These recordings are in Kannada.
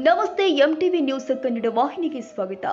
No ಎಂಟಿವಿ ನ್ಯೂಸ್ ಕನ್ನಡ ವಾಹಿನಿಗೆ ಸ್ವಾಗತ.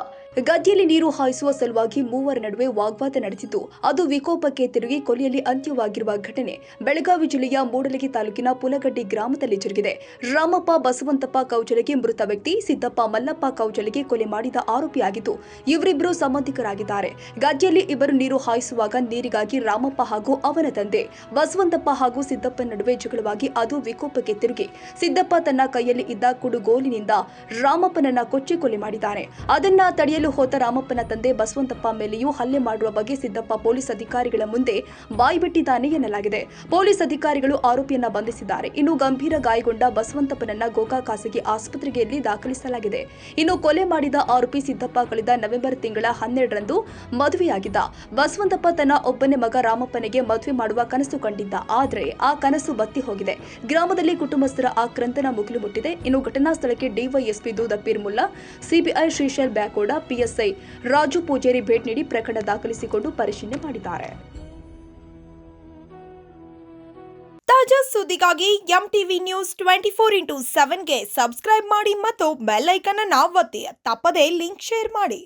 ಗದ್ದೆಯಲ್ಲಿ ನೀರು ಹಾಯಿಸುವ ಸಲುವಾಗಿ ಮೂವರ ನಡುವೆ ವಾಗ್ವಾದ ನಡೆಸಿತು ಅದು ವಿಕೋಪಕ್ಕೆ ತಿರುಗಿ ಕೊಲೆಯಲ್ಲಿ ಅಂತ್ಯವಾಗಿರುವ ಘಟನೆ. ಬೆಳಗಾವಿ ಜಿಲ್ಲೆಯ ಮೂಡಲಗಿ ತಾಲೂಕಿನ ಪುಲಗಡ್ಡಿ ಗ್ರಾಮದಲ್ಲಿ ಜರುಗಿದೆ. ರಾಮಪ್ಪ ಬಸವಂತಪ್ಪ ಕೌಜಲಗಿ ಮೃತ ವ್ಯಕ್ತಿ, ಸಿದ್ದಪ್ಪ ಮಲ್ಲಪ್ಪ ಕೌಜಲಗಿ ಕೊಲೆ ಮಾಡಿದ ಆರೋಪಿಯಾಗಿದ್ದು ಇವರಿಬ್ಬರು ಸಂಬಂಧಿಕರಾಗಿದ್ದಾರೆ. ಗದ್ದೆಯಲ್ಲಿ ಇಬ್ಬರು ನೀರು ಹಾಯಿಸುವಾಗ ನೀರಿಗಾಗಿ ರಾಮಪ್ಪ ಹಾಗೂ ಅವನ ತಂದೆ, ಬಸವಂತಪ್ಪ ಹಾಗೂ ಸಿದ್ದಪ್ಪ ನಡುವೆ ಜಗಳವಾಗಿ ಅದು ವಿಕೋಪಕ್ಕೆ ತಿರುಗಿ. ಸಿದ್ದಪ್ಪ ತನ್ನ ಕೈಯಲ್ಲಿ ಇದ್ದ ಕುಡುಗೋಲಿನಿಂದ ರಾಮಪ್ಪನನ್ನ ಕೊಚ್ಚಿ ಕೊಲೆ ಮಾಡಿದ್ದಾರೆ. ಅದನ್ನ ತಡೆಯಲು ಹೋದ ರಾಮಪ್ಪನ ತಂದೆ ಬಸವಂತಪ್ಪ ಮೇಲೆಯೂ ಹಲ್ಲೆ ಮಾಡುವ ಬಗ್ಗೆ ಸಿದ್ದಪ್ಪ ಪೊಲೀಸ್ ಅಧಿಕಾರಿಗಳ ಮುಂದೆ ಬಾಯ್ಬಿಟ್ಟಿದ್ದಾನೆ ಎನ್ನಲಾಗಿದೆ. ಪೊಲೀಸ್ ಅಧಿಕಾರಿಗಳು ಆರೋಪಿಯನ್ನ ಬಂಧಿಸಿದ್ದಾರೆ. ಇನ್ನು ಗಂಭೀರ ಗಾಯಗೊಂಡ ಬಸವಂತಪ್ಪನನ್ನ ಗೋಕಾ ಖಾಸಗಿ ಆಸ್ಪತ್ರೆಯಲ್ಲಿ ದಾಖಲಿಸಲಾಗಿದೆ. ಇನ್ನು ಕೊಲೆ ಮಾಡಿದ ಆರೋಪಿ ಸಿದ್ದಪ್ಪ ಕಳೆದ ನವೆಂಬರ್ ತಿಂಗಳ ಹನ್ನೆರಡರಂದು ಮದುವೆಯಾಗಿದ್ದ. ಬಸವಂತಪ್ಪ ತನ್ನ ಒಬ್ಬನೇ ಮಗ ರಾಮಪ್ಪನಿಗೆ ಮದುವೆ ಮಾಡುವ ಕನಸು ಕಂಡಿದ್ದ. ಆದರೆ ಆ ಕನಸು ಬತ್ತಿ ಹೋಗಿದೆ. ಗ್ರಾಮದಲ್ಲಿ ಕುಟುಂಬಸ್ಥರ ಆಕ್ರಂತನ ಮುಗಿಲು ಮುಟ್ಟಿದೆ. ಇನ್ನು ಘಟನಾ ಸ್ಥಳಕ್ಕೆ DySP Doodapeer Mulla, CBI Shrishail Byakod, PSI Raju Pujeri ಭೇಟಿ ನೀಡಿ ಪ್ರಕರಣ ದಾಖಲಿಸಿಕೊಂಡು ಪರಿಶೀಲನೆ ಮಾಡಿದ್ದಾರೆ. ತಾಜಾ ಸುದ್ದಿಗಾಗಿ M TV news twenty four into ಸೆವೆನ್ಗೆ subscribe ಮಾಡಿ ಮತ್ತು ಬೆಲ್ ಐಕನ್ ಅನ್ನು ಒತ್ತಿ, ತಪ್ಪದೇ ಲಿಂಕ್ ಶೇರ್ ಮಾಡಿ.